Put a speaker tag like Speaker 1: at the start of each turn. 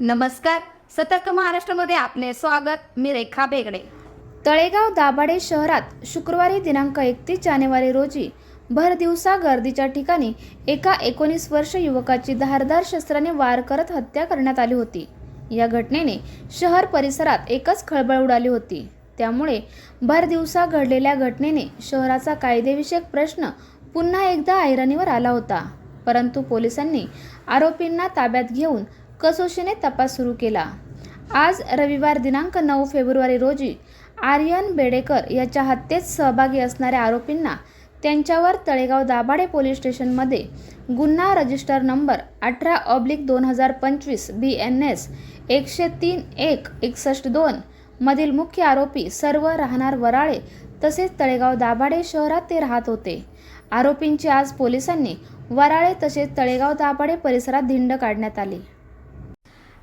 Speaker 1: नमस्कार. सतर्क महाराष्ट्रामध्ये आपले स्वागत. मी रेखा बेगडे.
Speaker 2: तळेगाव दाभाडे शहरात शुक्रवारी दिनांक एकतीस जानेवारी रोजी भर दिवसा गर्दीच्या ठिकाणी एका एकोणीस वर्ष युवकाची धारदार शस्त्राने वार करत हत्या करण्यात आली होती. या घटनेने शहर परिसरात एकच खळबळ उडाली होती. त्यामुळे भर दिवसा घडलेल्या घटनेने शहराचा कायदेविषयक प्रश्न पुन्हा एकदा ऐरणीवर आला होता. परंतु पोलिसांनी आरोपींना ताब्यात घेऊन कसोशीने तपास सुरू केला. आज रविवार दिनांक नऊ फेब्रुवारी रोजी आर्यन बेडेकर याच्या हत्येत सहभागी असणाऱ्या आरोपींना त्यांच्यावर तळेगाव दाभाडे पोलीस स्टेशनमध्ये गुन्हा रजिस्टर नंबर अठरा ऑब्लिक दोन हजार पंचवीस बी एन एस एकशे तीन एक एकसष्ट दोन मधील मुख्य आरोपी सर्व राहणार वराळे तसेच तळेगाव दाभाडे शहरात ते राहत होते. आरोपींची आज पोलिसांनी वराळे तसेच तळेगाव दाभाडे परिसरात धिंड काढण्यात आली.